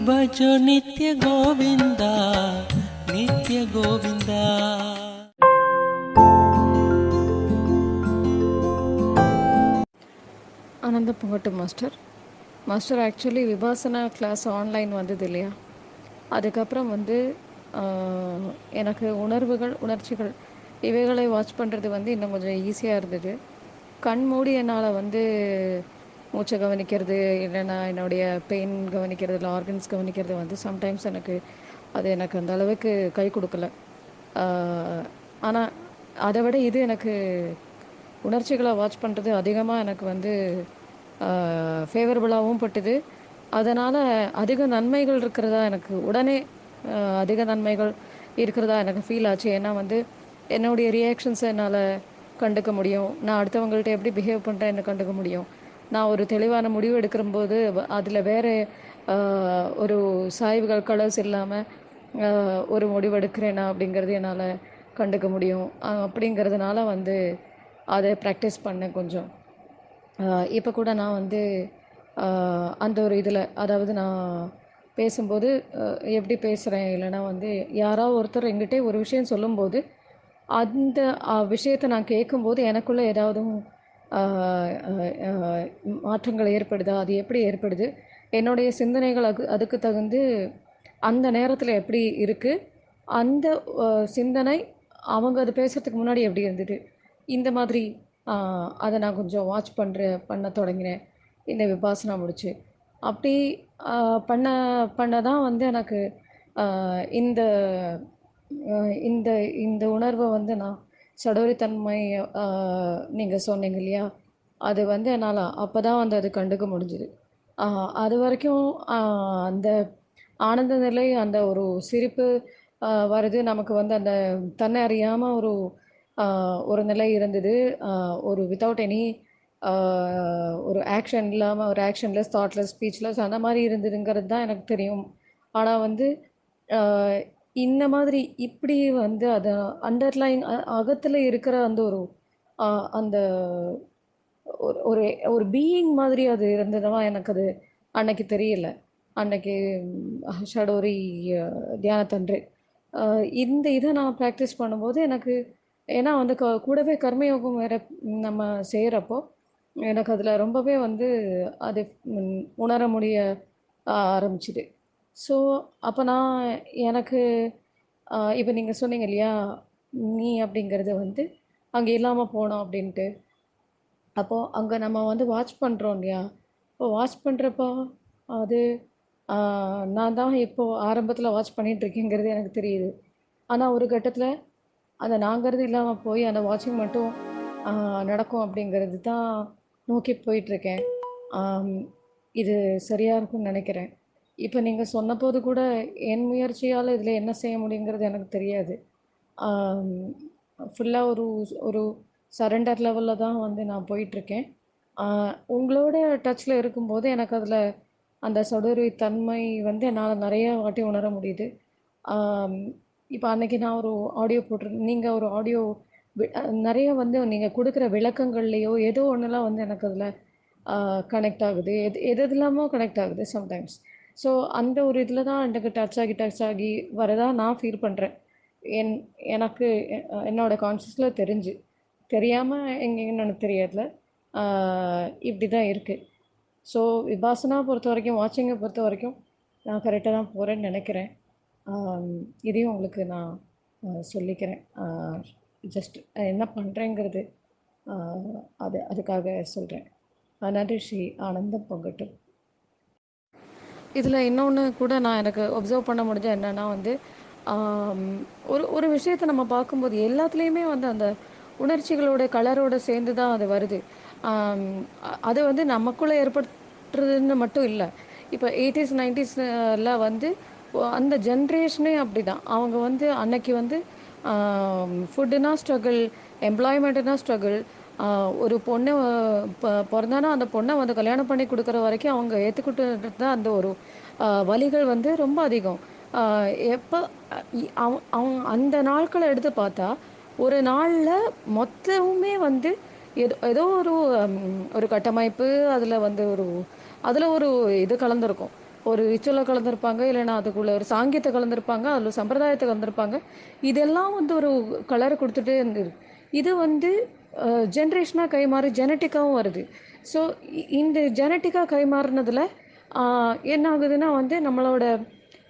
भजो நித்ய கோவிந்தா நித்ய கோவிந்தா ஆனந்த புகட்டு master master actually Vipassana class online வந்தது இல்லையா அதுக்கப்புறம் வந்து எனக்கு உணர்வுகள் உணர்ச்சிகள் இவைகளை வாட்ச் பண்ணுறது வந்து இன்னும் கொஞ்சம் ஈஸியாக இருந்தது கண் மூடி என்னால் வந்து மூச்சை கவனிக்கிறது இல்லைன்னா என்னுடைய பெயின் கவனிக்கிறது இல்லை ஆர்கன்ஸ் கவனிக்கிறது வந்து சம்டைம்ஸ் எனக்கு அது எனக்கு அந்த அளவுக்கு கை கொடுக்கல. ஆனால் அதை விட இது எனக்கு உணர்ச்சிகளை வாட்ச் பண்ணுறது அதிகமாக எனக்கு வந்து ஃபேவரபுளாகவும் பட்டுது. அதனால் அதிக நன்மைகள் இருக்கிறதா எனக்கு உடனே அதிக நன்மைகள் இருக்கிறதா எனக்கு ஃபீல் ஆச்சு. ஏன்னா வந்து என்னுடைய ரியாக்ஷன்ஸை என்னால் கண்டுக்க முடியும். நான் அடுத்தவங்கள்ட்ட எப்படி பிஹேவ் பண்ணுறேன்னு கண்டுக்க முடியும். நான் ஒரு தெளிவான முடிவு எடுக்கிறம்போது அதில் வேறு ஒரு சாய்வுகள் கலர்ஸ் இல்லாமல் ஒரு முடிவு எடுக்கிறேனா அப்படிங்கிறது என்னால் கண்டுக்க முடியும். அப்படிங்கிறதுனால வந்து அதை ப்ராக்டிஸ் பண்ணேன் கொஞ்சம். இப்போ கூட நான் வந்து அந்த ஒரு இதில் அதாவது நான் பேசும்போது எப்படி பேசுகிறேன் இல்லைன்னா வந்து யாராவது ஒருத்தர் எங்கிட்டே ஒரு விஷயம் சொல்லும்போது அந்த விஷயத்தை நான் கேட்கும்போது எனக்குள்ளே ஏதாவது மாற்றங்கள் ஏற்படுதா? அது எப்படி ஏற்படுது? என்னுடைய சிந்தனைகள் அது அதுக்கு தகுந்து அந்த நேரத்தில் எப்படி இருக்குது அந்த சிந்தனை அவங்க அது பேசுகிறதுக்கு முன்னாடி எப்படி இருந்தது? இந்த மாதிரி அதை நான் கொஞ்சம் வாட்ச் பண்ணுற பண்ண தொடங்கினேன். இந்த விபாசனா முடிச்சு. அப்படி பண்ண பண்ண தான் வந்து எனக்கு இந்த இந்த இந்த உணர்வை வந்து நான் சடோரித்தன்மை நீங்கள் சொன்னீங்க இல்லையா? அது வந்து என்னால் அப்போ தான் வந்து அது கண்டுக்க முடிஞ்சுது. அது வரைக்கும் அந்த ஆனந்த நிலை அந்த ஒரு சிரிப்பு வருது. நமக்கு வந்து அந்த தன்னை அறியாமல் ஒரு ஒரு நிலை இருந்தது. ஒரு வித்தவுட் எனி ஒரு ஆக்ஷன் இல்லாமல் ஒரு ஆக்ஷன்லெஸ் தாட்லெஸ் ஸ்பீச்லெஸ் அந்த மாதிரி இருந்ததுங்கிறது தான் எனக்கு தெரியும். ஆனால் வந்து இந்த மாதிரி இப்படி வந்து அதை அண்டர்லைன் அகத்தில் இருக்கிற அந்த ஒரு அந்த ஒரு ஒரு ஒரு பீயிங் மாதிரி அது இருந்ததுவா எனக்கு அது அன்னைக்கு தெரியல. அன்னைக்கு ஷடோரி தியானத்தன்று. இந்த இதை நான் ப்ராக்டிஸ் பண்ணும்போது எனக்கு ஏன்னா வந்து க கூடவே கர்மயோகம் வேற நம்ம செய்கிறப்போ எனக்கு அதில் ரொம்பவே வந்து அது உணர முடிய ஆரம்பிச்சுது. ஸோ அப்போ நான் எனக்கு இப்போ நீங்கள் சொன்னீங்க இல்லையா நீ அப்படிங்கிறது வந்து அங்கே இல்லாமல் போனோம் அப்படின்ட்டு. அப்போது அங்கே நம்ம வந்து வாட்ச் பண்ணுறோம் இல்லையா? இப்போ வாட்ச் பண்ணுறப்போ அது நான் தான் இப்போது ஆரம்பத்தில் வாட்ச் பண்ணிகிட்ருக்கேங்கிறது எனக்கு தெரியுது. ஆனால் ஒரு கட்டத்தில் அந்த நாங்கிறது இல்லாமல் போய் அந்த வாட்சிங் மட்டும் நடக்கும் அப்படிங்கிறது தான் நோக்கி போயிட்டுருக்கேன் இது சரியாக இருக்கும்னு நினைக்கிறேன். இப்போ நீங்கள் சொன்னபோது கூட என் முயற்சியால் இதில் என்ன செய்ய முடியுங்கிறது எனக்கு தெரியாது. ஃபுல்லாக ஒரு ஒரு சரண்டர் லெவலில் தான் வந்து நான் போயிட்டுருக்கேன். உங்களோட டச்சில் இருக்கும்போது எனக்கு அதில் அந்த சடுரி தன்மை வந்து என்னால் நிறைய வாட்டி உணர முடியுது. இப்போ அன்றைக்கி நான் ஒரு ஆடியோ போட்டிருந்தேன் நீங்கள் ஒரு ஆடியோ நிறைய வந்து நீங்கள் கொடுக்குற விளக்கங்கள்லேயோ ஏதோ ஒன்றுலாம் வந்து எனக்கு அதில் கனெக்ட் ஆகுது. எது எது இல்லாமோ கனெக்ட் ஆகுது சம்டைம்ஸ் ஸோ அந்த ஒரு இதில் தான் எனக்கு டச் ஆகி டச் ஆகி வரதா நான் ஃபீல் பண்ணுறேன் என் எனக்கு என்னோடய என்னோட கான்சியஸில் தெரிஞ்சு. தெரியாமல் எங்கெங்கன்னு எனக்கு தெரியல இப்படி தான் இருக்குது ஸோ விபாசனா பொறுத்த வரைக்கும் வாட்சிங்கை பொறுத்த வரைக்கும் நான் கரெக்டாக தான் போகிறேன்னு நினைக்கிறேன். இதையும் உங்களுக்கு நான் சொல்லிக்கிறேன். ஜஸ்ட் என்ன பண்ணுறேங்கிறது அது அதுக்காக சொல்கிறேன் நன்றி ஸ்ரீ ஆனந்தம் பொங்கட்டும். இதில் இன்னொன்று கூட நான் எனக்கு ஒப்சர்வ் பண்ண முடிஞ்ச என்னென்னா வந்து ஒரு ஒரு விஷயத்தை நம்ம பார்க்கும்போது எல்லாத்துலேயுமே வந்து அந்த உணர்ச்சிகளோட கலரோட சேர்ந்து தான் அது வருது. அது வந்து நமக்குள்ளே ஏற்படுத்துறதுன்னு மட்டும் இல்லை. இப்போ எயிட்டிஸ் நைன்டிஸில் வந்து அந்த ஜென்ரேஷனே அப்படி தான் அவங்க வந்து அன்னைக்கு வந்து ஃபுட்டுனா ஸ்ட்ரகிள் எம்ப்ளாய்மெண்ட்டுனா ஸ்ட்ரகிள் ஒரு பொண்ணை ப- பிறந்தானா அந்த பொண்ணை வந்து கல்யாணம் பண்ணி கொடுக்குற வரைக்கும் அவங்க ஏற்றுக்கிட்டு தான் அந்த ஒரு வழிகள் வந்து ரொம்ப அதிகம். எப்போ அவ- அவங்க அந்த நாட்களை எடுத்து பார்த்தா ஒரு நாளில் மொத்தமுமே வந்து ஏதோ ஏதோ ஒரு ஒரு கட்டமைப்பு அதில் வந்து ஒரு அதில் ஒரு இது கலந்துருக்கும். ஒரு ரிச்சுவலை கலந்துருப்பாங்க இல்லைன்னா அதுக்குள்ள ஒரு சாங்கியத்தை கலந்துருப்பாங்க அதில் சம்பிரதாயத்தை கலந்துருப்பாங்க. இதெல்லாம் வந்து ஒரு கலரை கொடுத்துட்டே இருந்தது இது வந்து ஜென்ரேஷனாக கைமாறு ஜெனட்டிக்காகவும் வருது. ஸோ இந்த ஜெனட்டிக்காக கைமாறுனதில் என்ன ஆகுதுன்னா வந்து நம்மளோட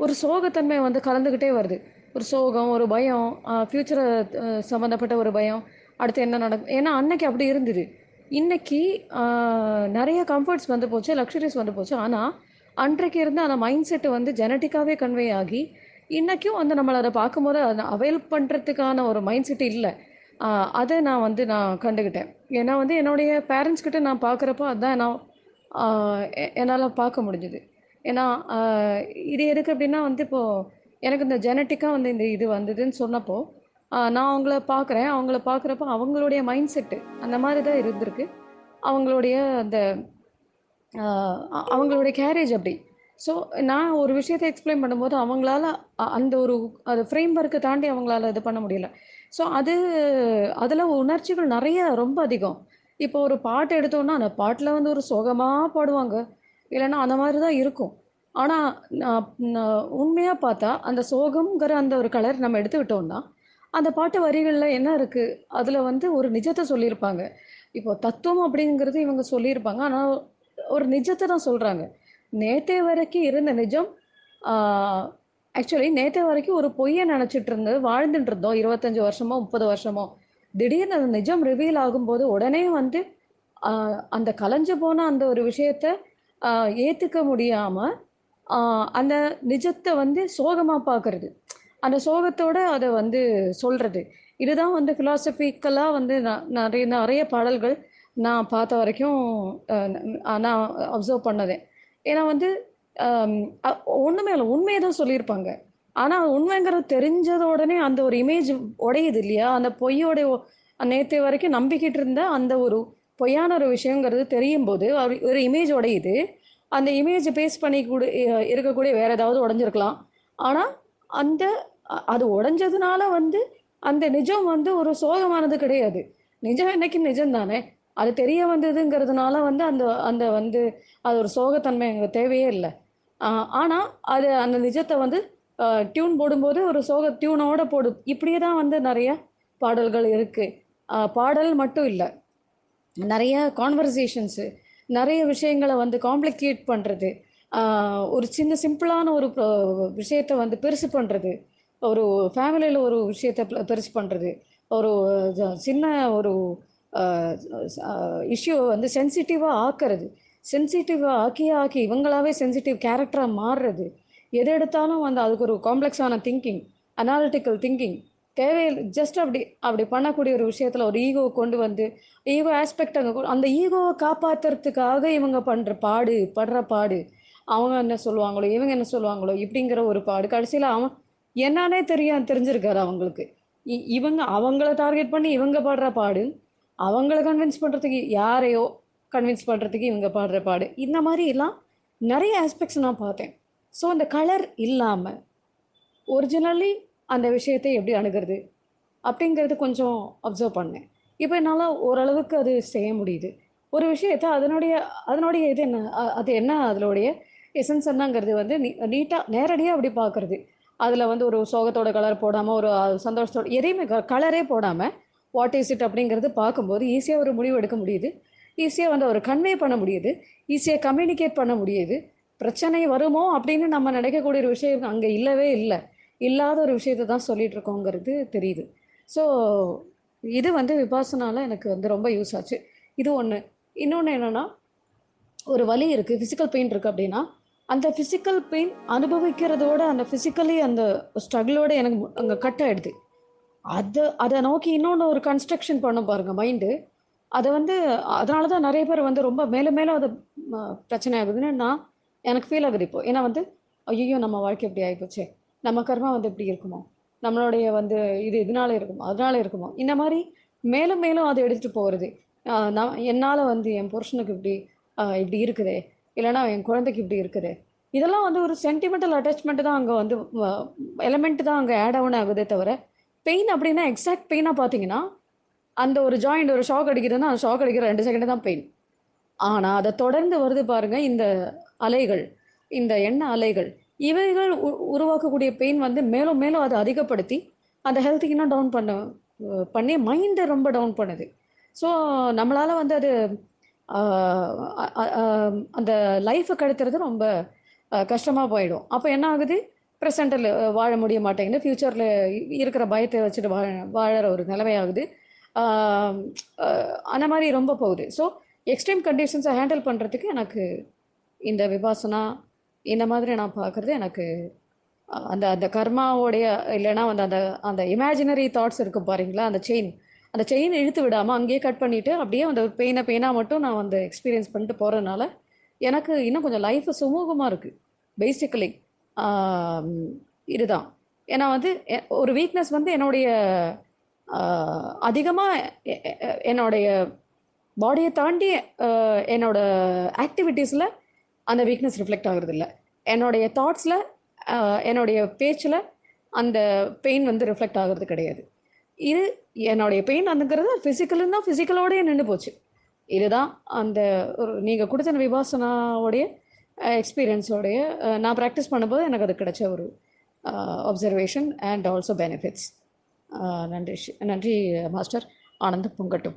ஒரு சோகத்தன்மை வந்து கலந்துக்கிட்டே வருது. ஒரு சோகம் ஒரு பயம் ஃப்யூச்சரை சம்மந்தப்பட்ட ஒரு பயம் அடுத்து என்ன நடக்கும்? ஏன்னா அன்னைக்கு அப்படி இருந்தது. இன்னைக்கு நிறைய கம்ஃபர்ட்ஸ் வந்து போச்சு லக்ஸரிஸ் வந்து போச்சு. ஆனால் அன்றைக்கு இருந்த அந்த மைண்ட் செட்டு வந்து ஜெனட்டிக்காகவே கன்வே ஆகி இன்றைக்கும் வந்து நம்மளை அதை பார்க்கும்போது அதை அவைல் பண்ணுறதுக்கான ஒரு மைண்ட் செட்டு இல்லை. அதை நான் வந்து நான் கண்டுக்கிட்டேன் ஏன்னா வந்து என்னுடைய பேரண்ட்ஸ் கிட்ட நான் பார்க்குறப்போ அதுதான் நான் என்னால் பார்க்க முடிஞ்சுது. ஏன்னா இது எதுக்கு அப்படின்னா வந்து இப்போது எனக்கு இந்த ஜெனட்டிக்காக வந்து இந்த இது வந்ததுன்னு சொன்னப்போ நான் அவங்கள பார்க்குறேன் அவங்கள பார்க்குறப்போ அவங்களுடைய மைண்ட் செட்டு அந்த மாதிரி தான் இருந்திருக்கு. அவங்களுடைய அந்த அவங்களுடைய கேரேஜ் அப்படி. ஸோ நான் ஒரு விஷயத்தை எக்ஸ்பிளைன் பண்ணும்போது அவங்களால அந்த ஒரு அது ஃப்ரேம் ஒர்க்கு தாண்டி அவங்களால இது பண்ண முடியல. ஸோ அது அதில் உணர்ச்சிகள் நிறைய ரொம்ப அதிகம். இப்போ ஒரு பாட்டு எடுத்தோன்னா அந்த பாட்டில் வந்து ஒரு சோகமாக பாடுவாங்க. இல்லைன்னா அந்த மாதிரி தான் இருக்கும். ஆனால் நான் உண்மையாக பார்த்தா அந்த சோகம்ங்கிற அந்த ஒரு கலர் நம்ம எடுத்துக்கிட்டோம்னா அந்த பாட்டு வரிகளில் என்ன இருக்குது அதில் வந்து ஒரு நிஜத்தை சொல்லியிருப்பாங்க. இப்போ தத்துவம் அப்படிங்கிறது இவங்க சொல்லியிருப்பாங்க. ஆனால் ஒரு நிஜத்தை தான் சொல்கிறாங்க நேற்றே வரைக்கும் இருந்த நிஜம் ஆக்சுவலி நேத்தே வரைக்கும் ஒரு பொய்யை நினச்சிட்டு இருந்து வாழ்ந்துட்டு இருந்தோம். இருபத்தஞ்சி வருஷமோ முப்பது வருஷமோ. திடீர்னு அந்த நிஜம் ரிவீல் ஆகும்போது உடனே வந்து அந்த கலைஞ்சு போன அந்த ஒரு விஷயத்த ஏற்றுக்க முடியாமல் அந்த நிஜத்தை வந்து சோகமாக பார்க்கறது. அந்த சோகத்தோட அதை வந்து சொல்கிறது இதுதான் வந்து ஃபிலாசபிக்கலாக வந்து நான் நிறைய நிறைய பாடல்கள் நான் பார்த்த வரைக்கும் நான் அப்சர்வ் பண்ணதேன். ஏன்னா வந்து ஒன்றுமே இல்லை. உண்மையை தான் சொல்லியிருப்பாங்க. ஆனால் உண்மைங்கிறது தெரிஞ்சத உடனே அந்த ஒரு இமேஜ் உடையுது இல்லையா? அந்த பொய்யோட நேற்று வரைக்கும் நம்பிக்கிட்டு இருந்த அந்த ஒரு பொய்யான ஒரு விஷயங்கிறது தெரியும் போது ஒரு இமேஜ் உடையுது. அந்த இமேஜை பேஸ் பண்ணி கூட இருக்கக்கூடிய வேறு ஏதாவது உடஞ்சிருக்கலாம். ஆனால் அந்த அது உடஞ்சதுனால வந்து அந்த நிஜம் வந்து ஒரு சோகமானது கிடையாது. நிஜம் என்னைக்கு நிஜம் தானே? அது தெரிய வந்ததுங்கிறதுனால வந்து அந்த அந்த வந்து அது ஒரு சோகத்தன்மை எங்களுக்கு தேவையே இல்லை. ஆனால் அது அந்த நிஜத்தை வந்து டியூன் போடும்போது ஒரு சோக டியூனோட போடும் இப்படியே தான் வந்து நிறைய பாடல்கள் இருக்குது பாடல் மட்டும் இல்லை. நிறைய கான்வர்சேஷன்ஸு நிறைய விஷயங்களை வந்து காம்ப்ளிகேட் பண்ணுறது ஒரு சின்ன சிம்பிளான ஒரு விஷயத்த விஷயத்தை வந்து பெருசு பண்ணுறது ஒரு ஃபேமிலியில் ஒரு விஷயத்தை பெருசு பண்ணுறது ஒரு சின்ன ஒரு இஷ்யூ வந்து சென்சிட்டிவாக ஆக்கிறது. சென்சிட்டிவாக ஆக்கி ஆக்கி இவங்களாவே சென்சிட்டிவ் கேரக்டராக மாறுறது. எது எடுத்தாலும் வந்து அதுக்கு ஒரு காம்ப்ளெக்ஸான திங்கிங் அனாலிட்டிக்கல் திங்கிங் தேவையில்லை. ஜஸ்ட் அப்படி அப்படி பண்ணக்கூடிய ஒரு விஷயத்தில் ஒரு ஈகோவை கொண்டு வந்து ஈகோ ஆஸ்பெக்ட் அங்கே அந்த ஈகோவை காப்பாற்றுறதுக்காக இவங்க பண்ணுற பாடு படுற பாடு அவங்க என்ன சொல்லுவாங்களோ இவங்க என்ன சொல்லுவாங்களோ இப்படிங்கிற ஒரு பாடு கடைசியில் அவன் என்னன்னே தெரியும் தெரிஞ்சிருக்காரு அவங்களுக்கு. இ- இவங்க அவங்கள டார்கெட் பண்ணி இவங்க பாடுற பாடு அவங்கள கன்வின்ஸ் பண்ணுறதுக்கு யாரையோ கன்வின்ஸ் பண்ணுறதுக்கு இவங்க பாடுற பாடு இந்த மாதிரி எல்லாம் நிறைய ஆஸ்பெக்ட்ஸ் நான் பார்த்தேன். ஸோ அந்த கலர் இல்லாமல் ஒரிஜினலி அந்த விஷயத்தை எப்படி அணுகிறது அப்படிங்கிறது கொஞ்சம் அப்சர்வ் பண்ணேன். இப்போ என்னால் ஓரளவுக்கு அது செய்ய முடியுது. ஒரு விஷயத்தை அதனுடைய அதனுடைய இது என்ன அது என்ன அதனுடைய எசன்ஸ் என்னங்கிறது வந்து நீ நீட்டாக நேரடியாக அப்படி பார்க்குறது அதில் வந்து ஒரு சோகத்தோட கலர் போடாமல் ஒரு சந்தோஷத்தோட எதையுமே கலரே போடாமல் வாட் இஸ் இட் அப்படிங்கிறது பார்க்கும்போது ஈஸியாக ஒரு முடிவு எடுக்க முடியுது. ஈஸியாக வந்து ஒரு கன்வே பண்ண முடியுது. ஈஸியாக கம்யூனிகேட் பண்ண முடியுது. பிரச்சனை வருமோ அப்படின்னு நம்ம நினைக்கக்கூடிய ஒரு விஷயம் அங்கே இல்லவே இல்லை. இல்லாத ஒரு விஷயத்தை தான் சொல்லிட்டு இருக்கோங்கிறது தெரியுது. ஸோ இது வந்து விபாசனால எனக்கு வந்து ரொம்ப யூஸ் ஆச்சு. இது ஒன்று இன்னொன்று என்னென்னா ஒரு வலி இருக்குது ஃபிசிக்கல் பெயின் இருக்குது அப்படின்னா அந்த ஃபிசிக்கல் பெயின் அனுபவிக்கிறதோட அந்த ஃபிசிக்கலி அந்த ஸ்ட்ரகிளோட எனக்கு அங்கே கட் ஆகிடுது அதை அதை நோக்கி இன்னொன்று ஒரு கன்ஸ்ட்ரக்ஷன் பண்ண பாருங்கள் மைண்டு அதை வந்து அதனால தான் நிறைய பேர் வந்து ரொம்ப மேலும் மேலும் அது பிரச்சனை ஆகுதுன்னு நான் எனக்கு ஃபீல் ஆகுது இப்போ. ஏன்னா வந்து ஐயோ நம்ம வாழ்க்கை இப்படி ஆகிப்போச்சே நம்ம கர்மா வந்து இப்படி இருக்குமோ நம்மளுடைய வந்து இது இதனால இருக்குமோ அதனால இருக்குமோ இந்த மாதிரி மேலும் மேலும் அதை எடுத்துகிட்டு போகிறது நான் என்னால் வந்து என் புருஷனுக்கு இப்படி இப்படி இருக்குதே. இல்லைன்னா என் குழந்தைக்கு இப்படி இருக்குது. இதெல்லாம் வந்து ஒரு சென்டிமெண்டல் அட்டாச்மெண்ட் தான் அங்கே வந்து எலமெண்ட் தான் அங்கே ஆட் ஆகணும் ஆகுதே தவிர பெயின் அப்படின்னா எக்ஸாக்ட் பெயினாக பார்த்தீங்கன்னா அந்த ஒரு ஜாயிண்ட் ஒரு ஷாக் அடிக்கிறதுனா அந்த ஷாக் அடிக்கிற ரெண்டு செகண்ட் தான் பெயின் ஆனால் அதை தொடர்ந்து வருது பாருங்கள் இந்த அலைகள். இந்த எண்ண அலைகள். இவைகள் உ- உருவாக்கக்கூடிய பெயின் வந்து மேலும் மேலும் அதை அதிகப்படுத்தி அந்த ஹெல்த்துக்கு இன்னும் டவுன் பண்ண பண்ணி மைண்டை ரொம்ப டவுன் பண்ணுது. ஸோ நம்மளால் வந்து அது அந்த லைஃப்பை கடத்துறது ரொம்ப கஷ்டமாக போயிடும். அப்போ என்ன ஆகுது? ப்ரெசண்ட்டில் வாழ முடிய மாட்டேங்குது. ஃப்யூச்சரில் இருக்கிற பயத்தை வச்சுட்டு வாழ வாழற ஒரு நிலைமையாகுது அந்த மாதிரி ரொம்ப போகுது. ஸோ எக்ஸ்ட்ரீம் கண்டிஷன்ஸை ஹேண்டில் பண்ணுறதுக்கு எனக்கு இந்த விபாசனா இந்த மாதிரி நான் பார்க்குறது எனக்கு அந்த அந்த கர்மாவோடைய இல்லைன்னா வந்து அந்த அந்த இமேஜினரி தாட்ஸ் இருக்கும் பாருங்களா அந்த செயின் அந்த செயின் இழுத்து விடாமல் அங்கேயே கட் பண்ணிவிட்டு அப்படியே அந்த பெயினை பெயினாக மட்டும் நான் வந்து எக்ஸ்பீரியன்ஸ் பண்ணிட்டு போகிறதுனால எனக்கு இன்னும் கொஞ்சம் லைஃப் சுமூகமாக இருக்குது பேசிக்கலி இதுதான். ஏன்னா வந்து ஒரு வீக்னஸ் வந்து என்னுடைய அதிகமாக என்னுடைய பாடியை தாண்டி என்னோட ஆக்டிவிட்டீஸில் அந்த வீக்னஸ் ரிஃப்ளெக்ட் ஆகுறது இல்லை என்னுடைய தாட்ஸில் என்னுடைய பேச்சில் அந்த பெயின் வந்து ரிஃப்ளெக்ட் ஆகுறது கிடையாது. இது என்னுடைய பெயின் வந்துங்கிறது ஃபிசிக்கலுன்னா ஃபிசிக்கலோடய நின்று போச்சு. இதுதான் அந்த ஒரு நீங்கள் கொடுத்த அந்த விபாசனாவோடைய எக்ஸ்பீரியன்ஸோடைய நான் ப்ராக்டிஸ் பண்ணும்போது எனக்கு அது கிடைச்ச ஒரு அப்சர்வேஷன் அண்ட் ஆல்சோ பெனிஃபிட்ஸ் நன்றி ஷி- நன்றி மாஸ்டர் ஆனந்த பொங்கட்டும்.